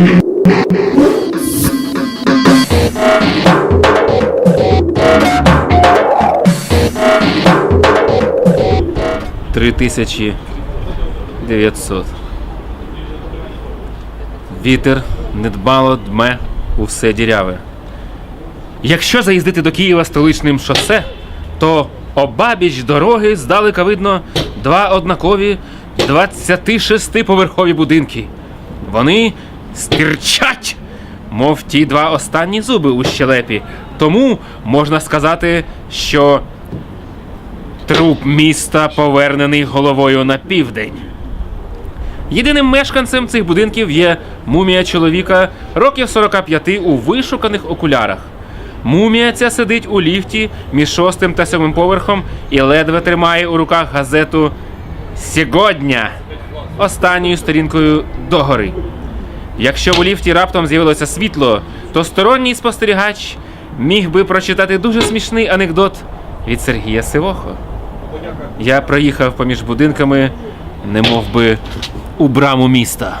Три тисячі дев'ятсот. Вітер недбало дме усе діряве. Якщо заїздити до Києва столичним шосе, то обабіч дороги здалека видно два однакові 26-поверхові будинки. Вони стирчать, мов ті два останні зуби у щелепі. Тому можна сказати, що труп міста повернений головою на південь. Єдиним мешканцем цих будинків є мумія чоловіка років 45 у вишуканих окулярах. Мумія ця сидить у ліфті між шостим та сьомим поверхом і ледве тримає у руках газету Сьогодня останньою сторінкою догори. Якщо в ліфті раптом з'явилося світло, то сторонній спостерігач міг би прочитати дуже смішний анекдот від Сергія Сивохо. Я проїхав поміж будинками, немов би у браму міста.